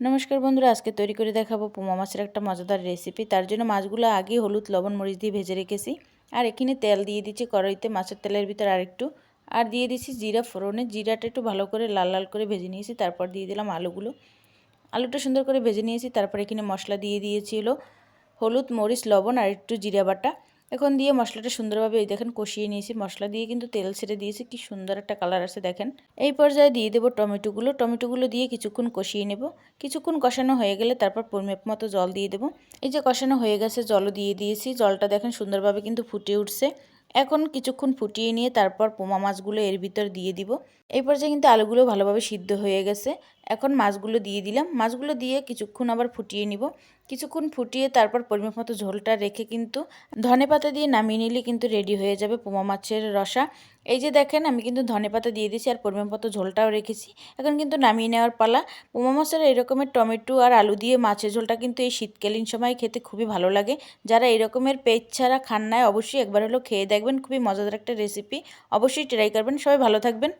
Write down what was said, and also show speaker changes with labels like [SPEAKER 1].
[SPEAKER 1] নমস্কার বন্ধুরা, আজকে তৈরি করে দেখাবো পোমা মাছের একটা মজাদার রেসিপি তার জন্য মাছগুলো আগে হলুদ, লবণ, মরিচ দিয়ে ভেজে রেখেছি। আর এখানে তেল দিয়ে দিচ্ছি কড়াইতে, মাছের তেলের ভিতর আরেকটু। আর দিয়ে দিচ্ছি জিরা ফোড়নে। জিরাটা একটু ভালো করে লাল লাল করে ভেজে নিয়েছি, তারপর দিয়ে দিলাম আলুগুলো। আলুটা সুন্দর করে ভেজে নিয়েছি, তারপর এখানে মশলা দিয়ে দিয়েছিল হলুদ, মরিচ, লবণ আর একটু জিরা বাটা। এখন দিয়ে মশলাটা সুন্দরভাবে এই দেখেন কষিয়ে নিয়েছি। মশলা দিয়ে কিন্তু তেল ছেড়ে দিয়েছি, কি সুন্দর একটা কালার আছে দেখেন। এই পর্যায়ে দিয়ে দেবো টমেটোগুলো। টমেটোগুলো দিয়ে কিছুক্ষণ কষিয়ে নেব। কিছুক্ষণ কষানো হয়ে গেলে তারপর পরিমাপ মতো জল দিয়ে দেবো। এই যে কষানো হয়ে গেছে, জলও দিয়ে দিয়েছি। জলটা দেখেন সুন্দরভাবে কিন্তু ফুটে উঠছে। এখন কিছুক্ষণ ফুটিয়ে নিয়ে তারপর পোমা মাছগুলো এর ভিতর দিয়ে দিব। এই পর্যায়ে কিন্তু আলুগুলো ভালোভাবে সিদ্ধ হয়ে গেছে। এখন মাছগুলো দিয়ে দিলাম। মাছগুলো দিয়ে কিছুক্ষণ আবার ফুটিয়ে নিব। কিছুক্ষণ ফুটিয়ে তারপর পরিমাপ মতো ঝোলটা রেখে কিন্তু ধনে পাতা দিয়ে নামিয়ে নিলে কিন্তু রেডি হয়ে যাবে পোমা মাছের রসা। এই যে দেখেন, আমি কিন্তু ধনে পাতা দিয়ে দিয়েছি আর পরিমাপ মতো ঝোলটাও রেখেছি। এখন কিন্তু নামিয়ে নেওয়ার পালা। পোমা মাছের এরকমের টমেটো আর আলু দিয়ে মাছের ঝোলটা কিন্তু এই শীতকালীন সময় খেতে খুবই ভালো লাগে। যারা এরকমের পেজ ছাড়া খান নাই, অবশ্যই একবার হলেও খেয়ে দেখবেন। খুবই মজাদার একটা রেসিপি অবশ্যই ট্রাই করবেন। সবাই ভালো থাকবেন।